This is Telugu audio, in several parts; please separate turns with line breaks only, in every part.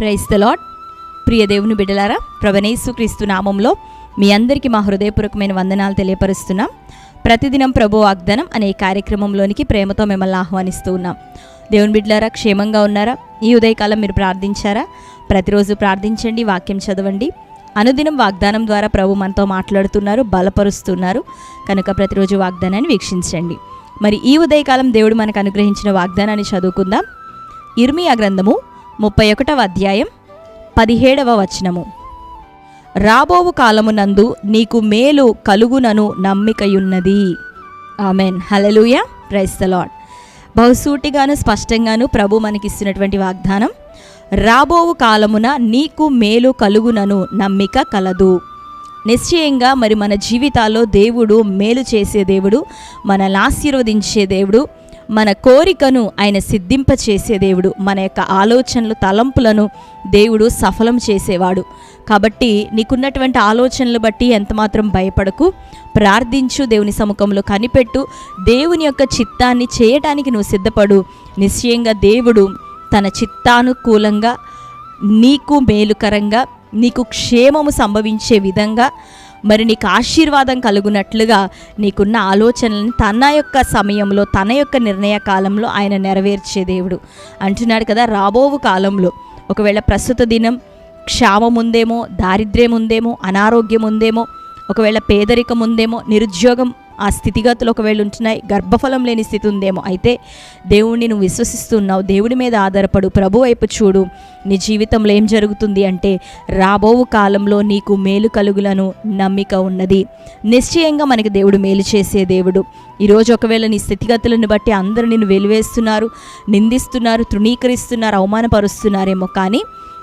ప్రైస్ ద లాడ్ ప్రియ దేవుని బిడ్డలారా ప్రభనేసు క్రీస్తు నామంలో మీ అందరికీ మా హృదయపూర్వకమైన వందనాలు తెలియపరుస్తున్నాం. ప్రతిదినం ప్రభు వాగ్దానం అనే కార్యక్రమంలోనికి ప్రేమతో మిమ్మల్ని ఆహ్వానిస్తూ ఉన్నాం. దేవుని బిడ్డలారా క్షేమంగా ఉన్నారా? ఈ ఉదయకాలం మీరు ప్రార్థించారా? ప్రతిరోజు ప్రార్థించండి వాక్యం చదవండి. అనుదినం వాగ్దానం ద్వారా ప్రభు మనతో మాట్లాడుతున్నారు బలపరుస్తున్నారు. కనుక ప్రతిరోజు వాగ్దానాన్ని వీక్షించండి. మరి ఈ ఉదయకాలం దేవుడు మనకు అనుగ్రహించిన వాగ్దానాన్ని చదువుకుందాం. ఇర్మియా గ్రంథము ముప్పై ఒకటవ అధ్యాయం పదిహేడవ వచనము. రాబోవు కాలమునందు నీకు మేలు కలుగునను నమ్మికయున్నది. Amen. Hallelujah praise the Lord బహుసూటిగాను స్పష్టంగాను ప్రభు మనకిస్తున్నటువంటి వాగ్దానం రాబోవు కాలమున నీకు మేలు కలుగునను నమ్మిక కలదు. నిశ్చయంగా మరి మన జీవితాల్లో దేవుడు మేలు చేసే దేవుడు మనల్ని ఆశీర్వదించే దేవుడు మన కోరికను ఆయన సిద్ధింప చేసే దేవుడు మన యొక్క ఆలోచనలు తలంపులను దేవుడు సఫలం చేసేవాడు. కాబట్టి నీకున్నటువంటి ఆలోచనలు బట్టి ఎంతమాత్రం భయపడకు ప్రార్థించు దేవుని సముఖంలో కనిపెట్టు దేవుని యొక్క చిత్తాన్ని చేయటానికి నువ్వు సిద్ధపడు. నిశ్చయంగా దేవుడు తన చిత్తానుకూలంగా నీకు మేలుకరంగా నీకు క్షేమము సంభవించే విధంగా మరి నీకు ఆశీర్వాదం కలుగునట్లుగా నీకున్న ఆలోచనలను తన యొక్క సమయంలో తన యొక్క నిర్ణయ కాలంలో ఆయన నెరవేర్చే దేవుడు. అంటున్నాడు కదా రాబోవు కాలంలో. ఒకవేళ ప్రస్తుత దినం క్షామం ఉందేమో దారిద్ర్యం ఉందేమో అనారోగ్యం ఉందేమో ఒకవేళ పేదరికం ఉందేమో నిరుద్యోగం ఆ స్థితిగతులు ఒకవేళ ఉంటున్నాయి గర్భఫలం లేని స్థితి ఉందేమో. అయితే దేవుణ్ణి నువ్వు విశ్వసిస్తున్నావు దేవుడి మీద ఆధారపడు. ప్రభు వైపు చూడు నీ జీవితంలో ఏం జరుగుతుంది అంటే రాబోవు కాలంలో నీకు మేలు కలుగులను నమ్మిక ఉన్నది. నిశ్చయంగా మనకి దేవుడు మేలు చేసే దేవుడు. ఈరోజు ఒకవేళ నీ స్థితిగతులను బట్టి అందరూ నిన్ను వెలివేస్తున్నారు నిందిస్తున్నారు తృణీకరిస్తున్నారు అవమానపరుస్తున్నారేమో కానీ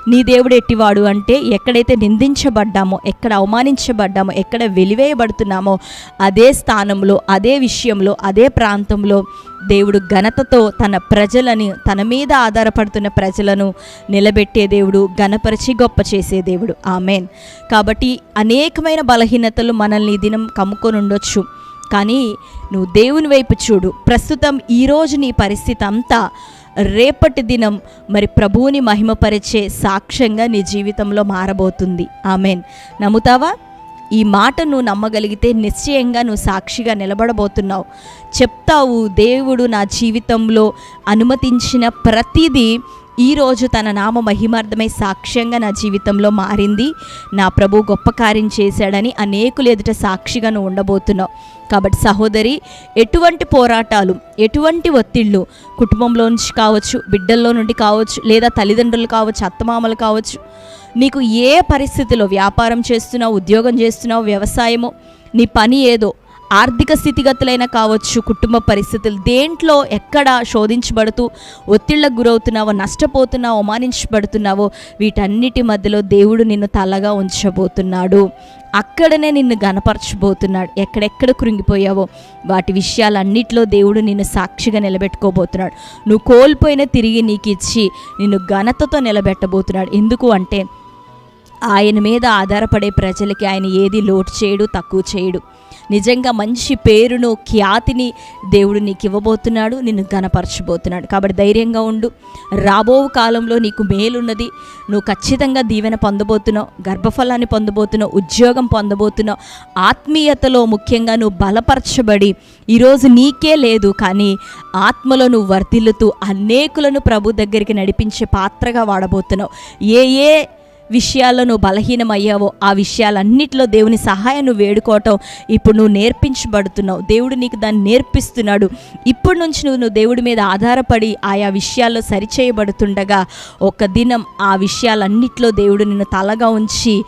నీ దేవుడు ఎట్టివాడు అంటే ఎక్కడైతే నిందించబడ్డామో ఎక్కడ అవమానించబడ్డామో ఎక్కడ వెలివేయబడుతున్నామో అదే స్థానంలో అదే విషయంలో అదే ప్రాంతంలో దేవుడు ఘనతతో తన ప్రజలని తన మీద ఆధారపడుతున్న ప్రజలను నిలబెట్టే దేవుడు ఘనపరిచి గొప్ప చేసే దేవుడు. ఆమెన్. కాబట్టి అనేకమైన బలహీనతలు మనల్ని దినం కమ్ముకొని ఉండొచ్చు. కానీ నువ్వు దేవుని వైపు చూడు. ప్రస్తుతం ఈరోజు నీ పరిస్థితి అంతా రేపటి దినం మరి ప్రభువుని మహిమపరిచే సాక్ష్యంగా నీ జీవితంలో మారబోతుంది. ఆమెన్. నమ్ముతావా? ఈ మాట నువ్వు నమ్మగలిగితే నిశ్చయంగా నువ్వు సాక్షిగా నిలబడబోతున్నావు. చెప్తావు దేవుడు నా జీవితంలో అనుమతించిన ప్రతిదీ ఈరోజు తన నామ మహిమార్థమై సాక్ష్యంగా నా జీవితంలో మారింది. నా ప్రభు గొప్ప కార్యం చేశాడని అనేకులు ఎదుట సాక్షిగా నువ్వు ఉండబోతున్నావు. కాబట్టి సహోదరి ఎటువంటి పోరాటాలు ఎటువంటి ఒత్తిళ్ళు కుటుంబంలో నుంచి కావచ్చు బిడ్డల్లో నుండి కావచ్చు లేదా తల్లిదండ్రులు కావచ్చు అత్తమామలు కావచ్చు నీకు ఏ పరిస్థితిలో వ్యాపారం చేస్తున్నావు ఉద్యోగం చేస్తున్నావు వ్యవసాయము నీ పని ఏదో ఆర్థిక స్థితిగతులైనా కావచ్చు కుటుంబ పరిస్థితులు దేంట్లో ఎక్కడ శోధించబడుతూ ఒత్తిళ్ళకు గురవుతున్నావో నష్టపోతున్నావో అవమానించబడుతున్నావో వీటన్నిటి మధ్యలో దేవుడు నిన్ను తలగా ఉంచబోతున్నాడు. అక్కడనే నిన్ను గనపరచబోతున్నాడు. ఎక్కడెక్కడ కృంగిపోయావో వాటి విషయాలన్నిటిలో దేవుడు నిన్ను సాక్షిగా నిలబెట్టుకోబోతున్నాడు. నువ్వు కోల్పోయిన తిరిగి నీకు ఇచ్చి నిన్ను ఘనతతో నిలబెట్టబోతున్నాడు. ఎందుకు అంటే ఆయన మీద ఆధారపడే ప్రజలకి ఆయన ఏది లోటు చేయడు తక్కువ చేయడు. నిజంగా మంచి పేరును ఖ్యాతిని దేవుడు నీకు ఇవ్వబోతున్నాడు నిన్ను గనపరచబోతున్నాడు కాబట్టి ధైర్యంగా ఉండు. రాబో కాలంలో నీకు మేలున్నది. నువ్వు ఖచ్చితంగా దీవెన పొందబోతున్నావు గర్భఫలాన్ని పొందబోతున్నావు ఉద్యోగం పొందబోతున్నావు. ఆత్మీయతలో ముఖ్యంగా నువ్వు బలపరచబడి ఈరోజు నీకే లేదు కానీ ఆత్మలో నువ్వు వర్ధిల్లుతూ అనేకులను ప్రభు దగ్గరికి నడిపించే పాత్రగా వాడబోతున్నావు. ఏ ఏ విషయాల్లో నువ్వు బలహీనమయ్యావో ఆ విషయాలన్నిటిలో దేవుని సహాయం నువ్వు వేడుకోవటం ఇప్పుడు నువ్వు నేర్పించబడుతున్నావు. దేవుడు నీకు దాన్ని నేర్పిస్తున్నాడు. ఇప్పటి నుంచి నువ్వు నువ్వు దేవుడి మీద ఆధారపడి ఆయా విషయాల్లో సరిచేయబడుతుండగా ఒక దినం ఆ విషయాలన్నిటిలో దేవుడు నిన్ను తలగా ఉంచి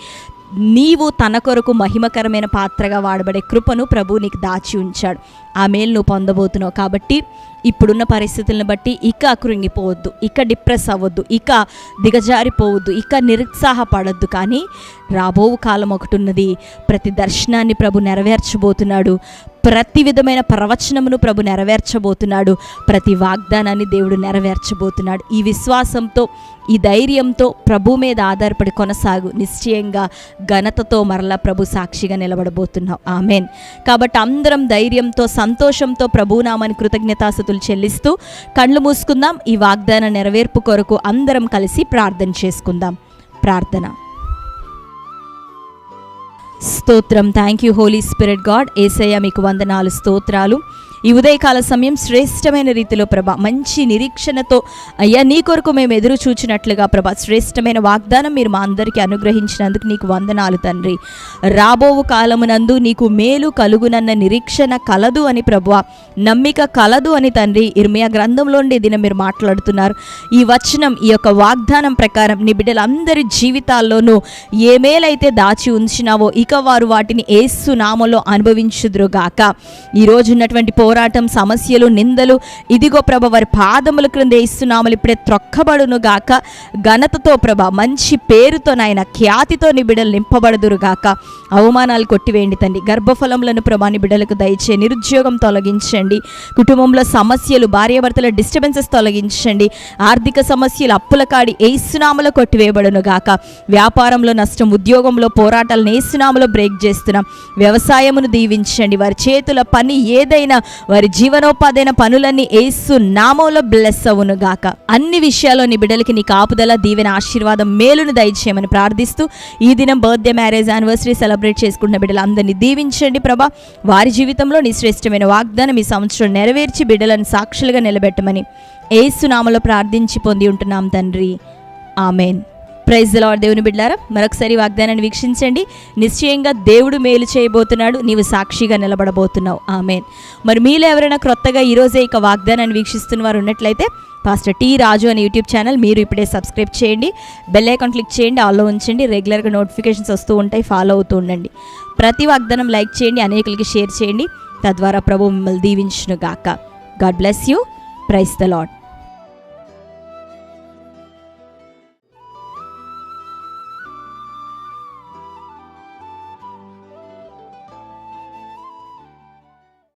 నీవు తన కొరకు మహిమకరమైన పాత్రగా వాడబడే కృపను ప్రభు నీకు దాచి ఉంచాడు. ఆ మేలు నువ్వు పొందబోతున్నావు కాబట్టి ఇప్పుడున్న పరిస్థితులను బట్టి ఇక కృంగిపోవద్దు ఇక డిప్రెస్ అవ్వద్దు ఇక దిగజారిపోవద్దు ఇక నిరుత్సాహపడద్దు. కానీ రాబోవు కాలం ఒకటి ఉన్నది. ప్రతి దర్శనాన్ని ప్రభు నెరవేర్చబోతున్నాడు. ప్రతి విధమైన ప్రవచనమును ప్రభు నెరవేర్చబోతున్నాడు. ప్రతి వాగ్దానాన్ని దేవుడు నెరవేర్చబోతున్నాడు. ఈ విశ్వాసంతో ఈ ధైర్యంతో ప్రభు మీద ఆధారపడి కొనసాగు. నిశ్చయంగా ఘనతతో మరలా ప్రభు సాక్షిగా నిలబడబోతున్నావు ఆమెన్. కాబట్టి అందరం ధైర్యంతో సంతోషంతో ప్రభునామాని కృతజ్ఞతాస్థుతులు చెల్లిస్తూ కళ్ళు మూసుకుందాం. ఈ వాగ్దాన నెరవేర్పు కొరకు అందరం కలిసి ప్రార్థన చేసుకుందాం. ప్రార్థన. స్తోత్రం. Thank you Holy Spirit God Yesayya మీకు వందనాలు స్తోత్రాలు. ఈ ఉదయకాల సమయం శ్రేష్టమైన రీతిలో ప్రభ మంచి నిరీక్షణతో అయ్యా నీ కొరకు మేము ఎదురు చూచినట్లుగా ప్రభ శ్రేష్టమైన వాగ్దానం మీరు మా అందరికీ అనుగ్రహించినందుకు నీకు వందనాలు తండ్రి. రాబోవు కాలమునందు నీకు మేలు కలుగునన్న నిరీక్షణ కలదు అని ప్రభు నమ్మిక కలదు అని తండ్రి ఇర్మియా గ్రంథంలో దిన మీరు మాట్లాడుతున్నారు. ఈ వచనం ఈ యొక్క వాగ్దానం ప్రకారం నీ బిడ్డలందరి జీవితాల్లోనూ ఏ మేలైతే దాచి ఉంచినావో ఇక వారు వాటిని ఏసు నామలో అనుభవించుదురుగాక. ఈ ఉన్నటువంటి పో పోరాటం సమస్యలు నిందలు. ఇదిగో ప్రభ వారి పాదముల క్రింద ఇస్తున్నాములు ఇప్పుడే త్రొక్కబడును గాక. ఘనతతో ప్రభ మంచి పేరుతో నాయన ఖ్యాతితో నీ బిడ్డలు నింపబడుదురు గాక. అవమానాలు కొట్టివేయండి తండ్రి. గర్భఫలములను ప్రభా నీ బిడ్డలకు దయచే నిరుద్యోగం తొలగించండి. కుటుంబంలో సమస్యలు భార్యాభర్తల డిస్టర్బెన్సెస్ తొలగించండి. ఆర్థిక సమస్యలు అప్పుల కాడి ఏసునామలో కొట్టివేయబడును గాక. వ్యాపారంలో నష్టం ఉద్యోగంలో పోరాటాలను ఏసునామలో బ్రేక్ చేస్తున్నాం. వ్యవసాయమును దీవించండి. వారి చేతుల పని ఏదైనా వారి జీవనోపాధైన పనులన్నీ ఏసు నామంలో బ్లెస్ అవును గాక అన్ని విషయాల్లో నీ బిడ్డలకి నీ కాపుదల దీవెన ఆశీర్వాదం మేలును దయచేయమని ప్రార్థిస్తూ ఈ దినం బర్త్డే మ్యారేజ్ యానివర్సరీ సెలబ్రేట్ చేసుకుంటున్న బిడ్డలందరినీ దీవించండి ప్రభా. వారి జీవితంలో నీ శ్రేష్టమైన వాగ్దానం ఈ సంవత్సరం నెరవేర్చి బిడ్డలను సాక్షులుగా నిలబెట్టమని ఏసు నామలో ప్రార్థించి పొంది ఉంటున్నాం తండ్రి. ఆమెన్. ప్రైజ్ లాడ్ దేవుని బిడ్డారా మరొకసారి వాగ్దానాన్ని వీక్షించండి. నిశ్చయంగా దేవుడు మేలు చేయబోతున్నాడు నీవు సాక్షిగా నిలబడబోతున్నావు. ఆమెన్. మరి మీలో ఎవరైనా క్రొత్తగా ఈరోజే ఇక వాగ్దానాన్ని వీక్షిస్తున్న వారు ఉన్నట్లయితే పాస్టర్ టీ రాజు అనే యూట్యూబ్ ఛానల్ మీరు ఇప్పుడే సబ్స్క్రైబ్ చేయండి బెల్ ఐకాన్ క్లిక్ చేయండి ఆల్లో ఉంచండి రెగ్యులర్గా నోటిఫికేషన్స్ వస్తూ ఉంటాయి ఫాలో అవుతూ ఉండండి. ప్రతి వాగ్దానం లైక్ చేయండి అనేకులకి షేర్ చేయండి. తద్వారా ప్రభు మిమ్మల్ని దీవించును గాక God bless you. Praise the Lord